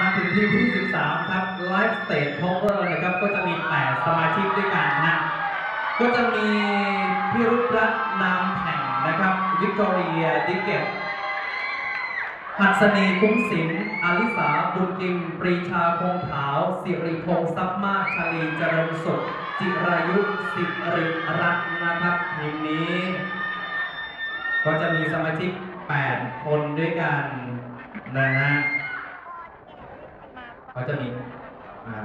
มาถึงทีมที่ 13 ครับ Live Stage Cover นะครับ ก็จะมี 8 สมาชิกด้วยกันนะก็จะมีพี่รุตรัตน์นามแห่งนะครับวิกตอเรียดิเกตหัสนีคุ้มศิลป์อาลิสาบุญกิม ปรีชาคงขาว สิริพงษ์ทรัพย์มากชาลีเจริญสุข จิรายุ สิริรัตน์นะครับทีมนี้ ก็จะมีสมาชิก 8 คนด้วยกันนะฮะ ก็จะมีอ่า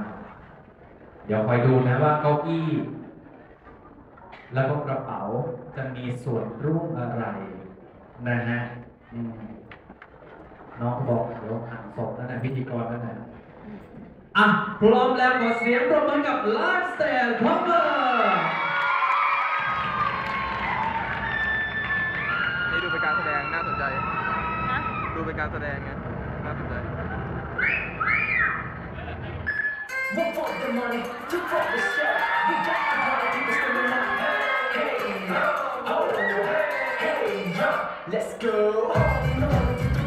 เดี๋ยวคอยดูนะว่าเก้าอี้ แล้วก็กระเป๋าจะมีส่วนร่วมอะไรนะฮะอืมน้องบอกเดี๋ยวอ่านศพนั่นแหละพิธีกรนั่นแหละอะพร้อมแล้วขอเสียงปรบมือกับ Live Stand Cover นี่ดูเป็นการแสดงน่าสนใจ ดูเป็นการแสดงไงน่าสนใจ The money, two for the show. We got the money, people screaming out, hey, oh, hey, yo. Let's go.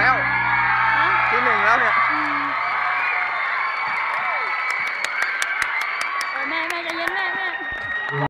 แล้ว ที่หนึ่งแล้วเนี่ย